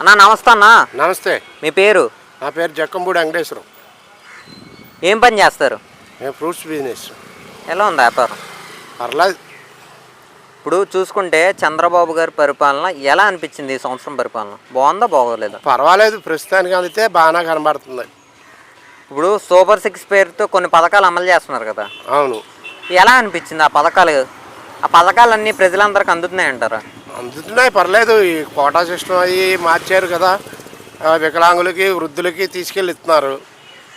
అన్నా నమస్తే అన్నా. నమస్తే. మీ పేరు? నా పేరు జక్కంబూడి వెంకటేశ్వరం. ఏం పని చేస్తారు? నేను ఫ్రూట్స్ బిజినెస్. ఎలా ఉంది వ్యాపారం? పర్లేదు. ఇప్పుడు చూసుకుంటే చంద్రబాబు గారి పరిపాలన ఎలా అనిపించింది ఈ సంవత్సరం పరిపాలన? బాగుందా బాగోలేదా? పర్వాలేదు ప్రస్తుతానికి అందితే బాగానే కనబడుతుంది. ఇప్పుడు సూపర్ సిక్స్ పేరుతో కొన్ని పథకాలు అమలు చేస్తున్నారు కదా. అవును. ఎలా అనిపించింది ఆ పథకాలు? ఆ పథకాలన్నీ ప్రజలందరికీ అందుతున్నాయి అంటారా అందుతున్నాయి పర్లేదు ఈ కోటా సిస్టమ్ అవి మార్చారు కదా. వికలాంగులకి వృద్ధులకి తీసుకెళ్ళి ఇస్తున్నారు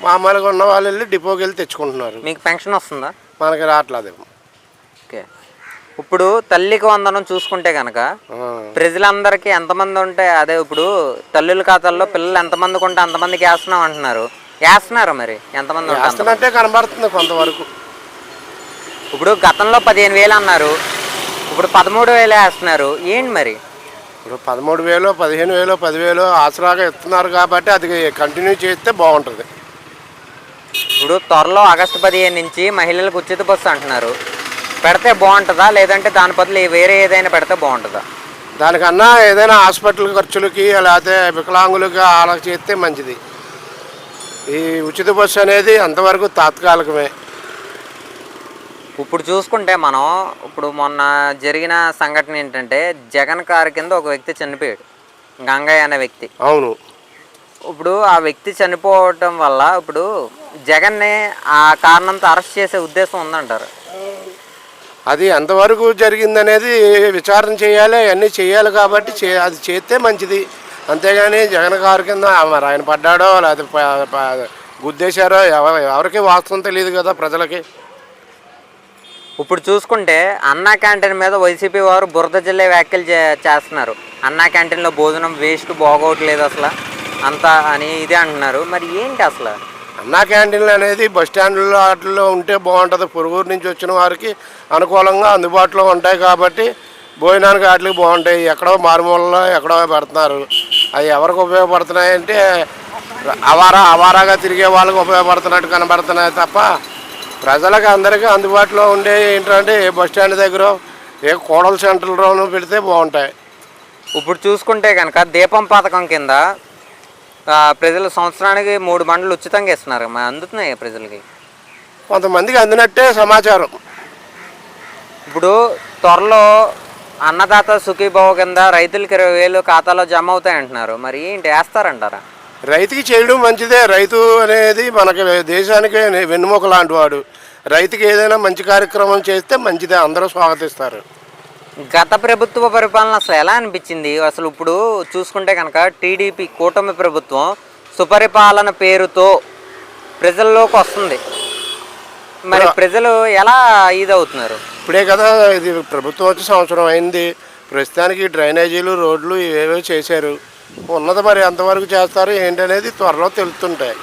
మామూలుగా ఉన్న వాళ్ళు వెళ్ళి డిపోకి వెళ్ళి తెచ్చుకుంటున్నారు. మీకు పెన్షన్ వస్తుందా? మనకి రావట్లేదు. ఓకే. ఇప్పుడు తల్లికి వందనం చూసుకుంటే కనుక ప్రజలందరికీ ఎంతమంది ఉంటే అదే ఇప్పుడు తల్లుల ఖాతాల్లో పిల్లలు ఎంతమందికి ఉంటే అంతమందికి వేస్తున్నాం అంటున్నారు. వేస్తున్నారా మరి? ఎంతమంది కనబడుతుంది కొంతవరకు. ఇప్పుడు గతంలో పదిహేను వేలు అన్నారు. ఇప్పుడు పదమూడు వేలు వేస్తున్నారు. ఏంటి మరి? ఇప్పుడు పదమూడు వేలు పదిహేను వేలు పదివేలు ఆసరాగా ఇస్తున్నారు కాబట్టి అది కంటిన్యూ చేస్తే బాగుంటుంది. ఇప్పుడు త్వరలో ఆగస్టు పదిహేను నుంచి మహిళలకు ఉచిత బస్సు అంటున్నారు. పెడితే బాగుంటుందా? లేదంటే దాని బదులు వేరే ఏదైనా పెడితే బాగుంటుందా? దానికన్నా ఏదైనా హాస్పిటల్ ఖర్చులకి లేకపోతే వికలాంగులకి అలా చేస్తే మంచిది. ఈ ఉచిత బస్సు అనేది అంతవరకు తాత్కాలికమే. ఇప్పుడు చూసుకుంటే మనం ఇప్పుడు మొన్న జరిగిన సంఘటన ఏంటంటే జగన్ కారు కింద ఒక వ్యక్తి చనిపోయాడు. గంగయ్య అనే వ్యక్తి. అవును. ఇప్పుడు ఆ వ్యక్తి చనిపోవటం వల్ల ఇప్పుడు జగన్ని ఆ కారణంతో అరెస్ట్ చేసే ఉద్దేశం ఉందంటారు. అది ఎంతవరకు జరిగిందనేది విచారణ చేయాలి అన్నీ చేయాలి కాబట్టి చే అది చేస్తే మంచిది. అంతేగాని జగన్ గారి కింద మరి ఆయన పడ్డాడో లేకపోతే గుద్దేశారో ఎవ- ఎవరికి వాస్తవం తెలియదు కదా ప్రజలకి. ఇప్పుడు చూసుకుంటే అన్నా క్యాంటీన్ మీద వైసీపీ వారు బురద జిల్లే వ్యాఖ్యలు చే- చేస్తున్నారు. అన్నా క్యాంటీన్లో భోజనం వేస్ట్ బాగోట్లేదు అసలు. అంత అని ఇదే అంటున్నారు. మరి ఏంటి అసలు? అన్నా క్యాంటీన్లు అనేది బస్ స్టాండ్లో వాటిల్లో ఉంటే బాగుంటుంది. పొరుగురు నుంచి వచ్చిన వారికి అనుకూలంగా అందుబాటులో ఉంటాయి కాబట్టి భోజనానికి వాటికి బాగుంటాయి. ఎక్కడో మారుమూలలో ఎక్కడో పెడుతున్నారు. అవి ఎవరికి ఉపయోగపడుతున్నాయంటే అవారా అవారాగా తిరిగే వాళ్ళకి ఉపయోగపడుతున్నట్టు కనబడుతున్నాయి తప్ప ప్రజలకు అందరికీ అందుబాటులో ఉండే ఏంటంటే ఏ బస్ స్టాండ్ దగ్గర ఏ కోడల సెంటర్లోనూ పెడితే బాగుంటాయి. ఇప్పుడు చూసుకుంటే కనుక దీపం పథకం కింద ప్రజలు సంవత్సరానికి మూడు బండ్లు ఉచితంగా ఇస్తున్నారు. అందుతున్నాయి ప్రజలకి? కొంతమందికి అందినట్టే సమాచారం. ఇప్పుడు త్వరలో అన్నదాత సుఖీభావ కింద రైతులకి ఇరవై వేలు ఖాతాలో జమ అవుతాయి అంటున్నారు మరి ఏంటి వేస్తారంటారా? రైతుకి చేయడం మంచిదే. రైతు అనేది మనకి దేశానికి వెన్నుముక లాంటి వాడు. రైతుకి ఏదైనా మంచి కార్యక్రమం చేస్తే మంచిదే. అందరూ స్వాగతిస్తారు. గత ప్రభుత్వ పరిపాలన అసలు ఎలా అనిపించింది? అసలు ఇప్పుడు చూసుకుంటే కనుక టీడీపీ కూటమి ప్రభుత్వం సుపరిపాలన పేరుతో ప్రజల్లోకి వస్తుంది. మరి ప్రజలు ఎలా ఇదవుతున్నారు? ఇప్పుడే కదా ఇది ప్రభుత్వం వచ్చి సంవత్సరం అయింది. ప్రస్తుతానికి డ్రైనేజీలు రోడ్లు ఇవేవో చేశారు. ఉన్నది మరి ఎంతవరకు చేస్తారు ఏంటనేది త్వరలో తెలుస్తుంటాయి.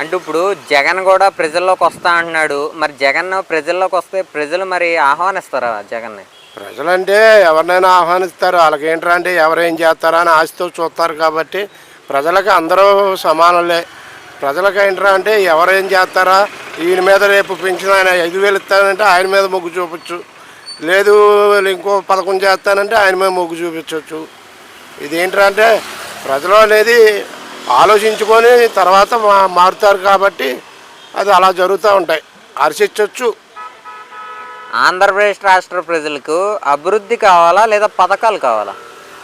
అంటే ఇప్పుడు జగన్ కూడా ప్రజల్లోకి వస్తా అంటున్నాడు. మరి జగన్ ప్రజల్లోకి వస్తే ప్రజలు మరి ఆహ్వానిస్తారా జగన్ని? ప్రజలంటే ఎవరినైనా ఆహ్వానిస్తారు. వాళ్ళకి ఏంట్రా అంటే ఎవరేం చేస్తారా అని ఆశతో చూస్తారు కాబట్టి ప్రజలకు అందరూ సమానులే. ప్రజలకు ఏంట్రా అంటే ఎవరేం చేస్తారా? ఈయన మీద రేపు పెంచిన ఆయన ఐదు వేలు ఇస్తానంటే ఆయన మీద మొగ్గు చూపించు లేదు ఇంకో పథకం చేస్తానంటే ఆయన మీద మొగ్గు చూపించవచ్చు ఇదేంట్రా అంటే ప్రజలు అనేది ఆలోచించుకొని తర్వాత మా మారుతారు కాబట్టి అది అలా జరుగుతూ ఉంటాయి. హర్షించవచ్చు ఆంధ్రప్రదేశ్ రాష్ట్ర ప్రజలకు అభివృద్ధి కావాలా లేదా పథకాలు కావాలా?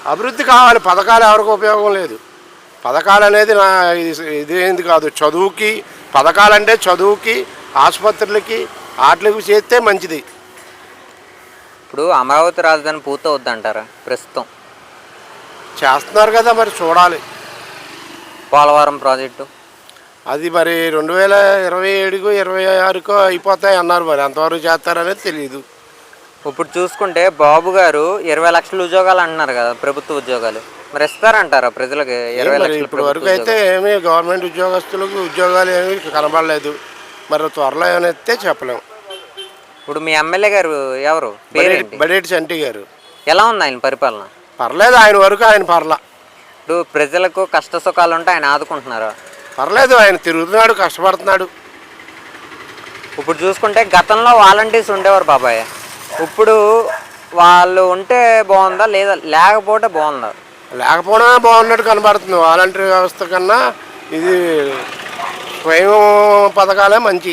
అభివృద్ధి కావాలి. పథకాలు ఎవరికి ఉపయోగం లేదు. పథకాలు అనేది నా ఇది- ఇదేంది కాదు. చదువుకి పథకాలంటే చదువుకి ఆసుపత్రులకి వాటికి చేస్తే మంచిది. ఇప్పుడు అమరావతి రాజధాని పూర్తవుద్ది అంటారా ప్రస్తుతం. చేస్తున్నారు కదా మరి చూడాలి. పోలవరం ప్రాజెక్టు? అది మరి రెండు వేల ఇరవై ఏడుకో ఇరవై ఆరుకో అయిపోతాయి అన్నారు మరి. ఎంతవరకు చేస్తారనేది తెలియదు ఇప్పుడు చూసుకుంటే బాబు గారు ఇరవై లక్షల ఉద్యోగాలు అంటున్నారు కదా ప్రభుత్వ ఉద్యోగాలు. మరి ఇస్తారంటారా ప్రజలకు ఇరవై మరి లక్షల ఇప్పుడు వరకు ప్రభుత్వ అయితే ఏమీ గవర్నమెంట్ ఉద్యోగస్తులకు ఉద్యోగాలు ఏమీ కనబడలేదు. మరి త్వరలో ఏమైనా ఇస్తే చెప్పలేము ఇప్పుడు మీ ఎమ్మెల్యే గారు ఎవరు? పేరేంటి? బడేటి చంటి గారు. ఎలా ఉంది ఆయన పరిపాలన? పర్లేదు ఆయన వరకు ఆయన పర్లా. ఇప్పుడు ప్రజలకు కష్ట సుఖాలు ఉంటే ఆయన ఆదుకుంటున్నారు? పర్లేదు ఆయన తిరుగుతున్నాడు కష్టపడుతున్నాడు. ఇప్పుడు చూసుకుంటే గతంలో వాలంటీర్స్ ఉండేవారు బాబాయ్. ఇప్పుడు వాళ్ళు ఉంటే బాగుందా లేదా లేకపోతే బాగుందా? లేకపోవడమే బాగున్నట్టు కనబడుతుంది. వాలంటరీ వ్యవస్థ కన్నా ఇది స్వయం పథకాలే మంచి.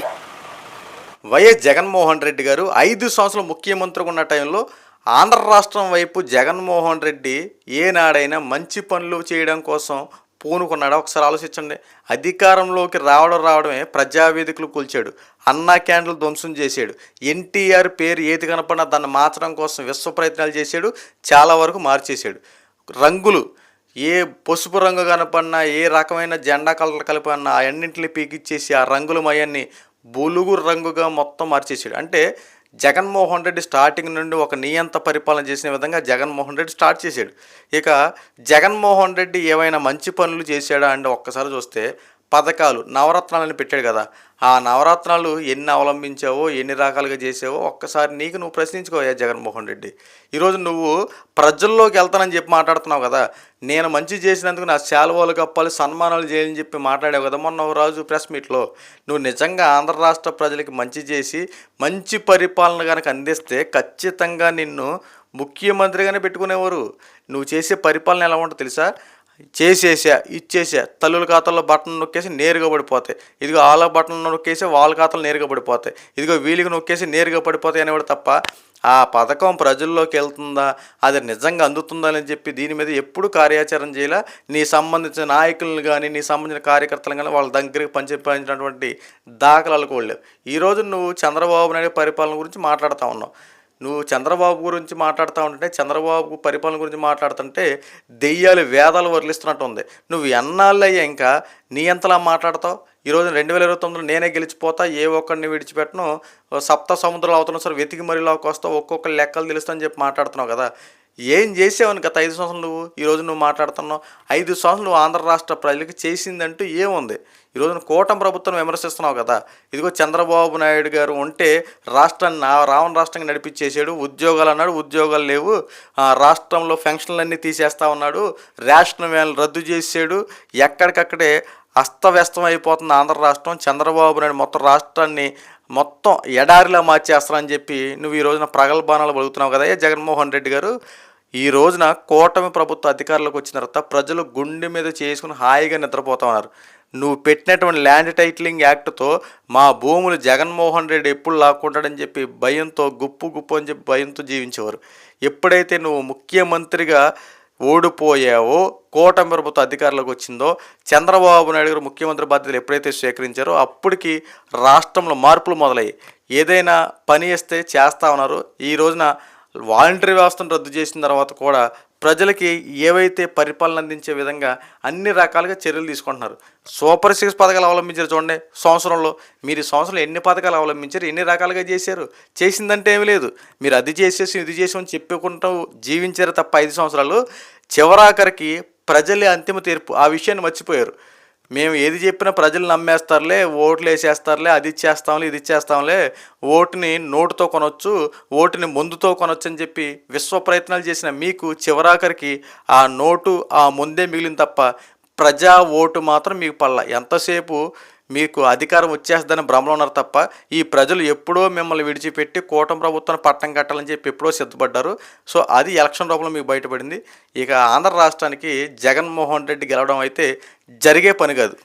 వైఎస్ జగన్మోహన్ రెడ్డి గారు ఐదు సంవత్సరాలు ముఖ్యమంత్రిగా ఉన్న టైంలో ఆంధ్ర రాష్ట్రం వైపు జగన్మోహన్ రెడ్డి ఏనాడైనా మంచి పనులు చేయడం కోసం పూనుకున్నాడా? ఒకసారి ఆలోచించండి. అధికారంలోకి రావడం రావడమే ప్రజావేదికలు కూల్చాడు. అన్నా క్యాండిల్ ధ్వంసం చేశాడు. ఎన్టీఆర్ పేరు ఏది కనపడినా దాన్ని మార్చడం కోసం విశ్వ ప్రయత్నాలు చేశాడు. చాలా వరకు మార్చేశాడు. రంగులు ఏ పసుపు రంగు కనపడినా ఏ రకమైన జెండా కలర్ కలిపన్నా అన్నింటిని పీకిచ్చేసి ఆ రంగుల మయాన్ని బులుగు రంగుగా మొత్తం మార్చేసాడు అంటే జగన్మోహన్ రెడ్డి స్టార్టింగ్ నుండి ఒక నియంత పరిపాలన చేసిన విధంగా జగన్మోహన్ రెడ్డి స్టార్ట్ చేశాడు. ఇక జగన్మోహన్ రెడ్డి ఏమైనా మంచి పనులు చేశాడా అంటే ఒక్కసారి చూస్తే పథకాలు నవరత్నాలని పెట్టాడు కదా. ఆ నవరత్నాలు ఎన్ని అవలంబించావో ఎన్ని రకాలుగా చేసావో ఒక్కసారి నీకు నువ్వు ప్రశ్నించుకోయా జగన్మోహన్ రెడ్డి. ఈరోజు నువ్వు ప్రజల్లోకి వెళ్తానని చెప్పి మాట్లాడుతున్నావు కదా. నేను మంచి చేసినందుకు నా శాలువాలు కప్పాలి సన్మానాలు చేయాలని చెప్పి మాట్లాడావు కదా మొన్న రాజు ప్రెస్ మీట్లో. నువ్వు నిజంగా ఆంధ్ర రాష్ట్ర ప్రజలకి మంచి చేసి మంచి పరిపాలన కనుక అందిస్తే ఖచ్చితంగా నిన్ను ముఖ్యమంత్రిగానే పెట్టుకునేవారు. నువ్వు చేసే పరిపాలన ఎలా ఉంటుందో తెలుసా? చేసేసా ఇచ్చేసా తల్లుల ఖాతాలో బట్టలు నొక్కేసి నేరుగా పడిపోతాయి. ఇదిగో వాళ్ళ బట్టలు నొక్కేసి వాళ్ళ ఖాతాలో నేరుగా పడిపోతాయి. ఇదిగో వీళ్ళకి నొక్కేసి నేరుగా పడిపోతాయి అనేవాడు తప్ప ఆ పథకం ప్రజల్లోకి వెళ్తుందా? అది నిజంగా అందుతుందా అని చెప్పి దీని మీద ఎప్పుడు కార్యాచరణ చేయాల? నీ సంబంధించిన నాయకులను కానీ నీ సంబంధించిన కార్యకర్తలను కానీ వాళ్ళ దగ్గరికి పంచిపించినటువంటి దాఖలాలు కూడా లేవు. ఈరోజు నువ్వు చంద్రబాబు నాయుడు పరిపాలన గురించి మాట్లాడుతూ ఉన్నావు. నువ్వు చంద్రబాబు గురించి మాట్లాడుతూ ఉంటే చంద్రబాబు పరిపాలన గురించి మాట్లాడుతుంటే దెయ్యాలు వేదాలు వరలిస్తున్నట్టు ఉంది. నువ్వు ఎన్నాళ్ళు అయ్యా ఇంకా నీ ఎంతలా మాట్లాడతావు? ఈరోజు రెండు వేల ఇరవై తొమ్మిదిలో నేనే గెలిచిపోతా ఏ ఒక్కడిని విడిచిపెట్టను? సప్త సముద్రాలు అవుతున్నా సరే వెతికి మరిలోకి వస్తావు ఒక్కొక్క లెక్కలు తెలుస్తా అని చెప్పి మాట్లాడుతున్నావు కదా. ఏం చేసావని గత ఐదు సంవత్సరాలు నువ్వు? ఈరోజు నువ్వు మాట్లాడుతున్నావు. ఐదు సంవత్సరాలు నువ్వు ఆంధ్ర రాష్ట్ర ప్రజలకు చేసిందంటూ ఏముంది? ఈరోజు కూటమి ప్రభుత్వం విమర్శిస్తున్నావు కదా? ఇదిగో చంద్రబాబు నాయుడు గారు ఉంటే రాష్ట్రాన్ని నా రావణ రాష్ట్రంగా నడిపించేసాడు ఉద్యోగాలు అన్నాడు ఉద్యోగాలు లేవు. ఆ, రాష్ట్రంలో పెన్షన్లన్నీ తీసేస్తా ఉన్నాడు. రేషన్ వ్యాన్లు రద్దు చేసాడు ఎక్కడికక్కడే అస్తవ్యస్తం అయిపోతుంది ఆంధ్ర రాష్ట్రం చంద్రబాబు నాయుడు మొత్తం రాష్ట్రాన్ని మొత్తం ఎడారిలా మార్చేస్తారని చెప్పి నువ్వు ఈ రోజున ప్రగల్భానాలు పలుకుతున్నావు కదా జగన్మోహన్ రెడ్డి గారు. ఈ రోజున కూటమి ప్రభుత్వ అధికారులకు వచ్చిన తర్వాత ప్రజలు గుండె మీద చేసుకుని హాయిగా నిద్రపోతా ఉన్నారు. నువ్వు పెట్టినటువంటి ల్యాండ్ టైటిలింగ్ యాక్ట్తో మా భూములు జగన్మోహన్ రెడ్డి ఎప్పుడు లాక్కుంటాడని చెప్పి భయంతో గుప్పు గుప్పు అని చెప్పి భయంతో జీవించేవారు. ఎప్పుడైతే నువ్వు ముఖ్యమంత్రిగా ఓడిపోయావో కూటమి ప్రభుత్వ అధికారంలోకి వచ్చిందో చంద్రబాబు నాయుడు గారు ముఖ్యమంత్రి బాధ్యతలు ఎప్పుడైతే స్వీకరించారో అప్పటికి రాష్ట్రంలో మార్పులు మొదలయ్యాయి. ఏదైనా పని చేస్తే చేస్తా ఉన్నారు. ఈ రోజున వాలంటరీ వ్యవస్థను రద్దు చేసిన తర్వాత కూడా ప్రజలకి ఏవైతే పరిపాలన అందించే విధంగా అన్ని రకాలుగా చర్యలు తీసుకుంటున్నారు. సూపర్ సిక్స్ పథకాలు అవలంబించారు చూడండి. సంవత్సరంలో మీరు ఈ సంవత్సరంలో ఎన్ని పథకాలు అవలంబించారు ఎన్ని రకాలుగా చేశారు? చేసిందంటే ఏమీ లేదు. మీరు అది చేసేసి ఇది చేసామని చెప్పుకుంటూ జీవించారు తప్ప ఐదు సంవత్సరాలు. చివరాఖరికి ప్రజలే అంతిమ తీర్పు. ఆ విషయాన్ని మర్చిపోయారు. మేము ఏది చెప్పినా ప్రజలు నమ్మేస్తారులే ఓట్లు వేసేస్తారులే అది ఇచ్చేస్తాంలే ఇది ఇచ్చేస్తాంలే ఓటుని నోటుతో కొనొచ్చు ఓటుని ముందుతో కొనొచ్చు అని చెప్పి విశ్వ ప్రయత్నాలు చేసిన మీకు చివరాఖరికి ఆ నోటు ఆ ముందే మిగిలిన తప్ప ప్రజా ఓటు మాత్రం మీకు పల్ల ఎంతసేపు మీకు అధికారం వచ్చేస్తుందని భ్రమలో ఉన్నారు తప్ప ఈ ప్రజలు ఎప్పుడో మిమ్మల్ని విడిచిపెట్టి కూటమి ప్రభుత్వాన్ని పట్టం కట్టాలని చెప్పి ఎప్పుడో సిద్ధపడ్డారు. సో అది ఎలక్షన్ రూపంలో మీకు బయటపడింది. ఇక ఆంధ్ర రాష్ట్రానికి జగన్మోహన్ రెడ్డి గెలవడం అయితే జరిగే పని కాదు.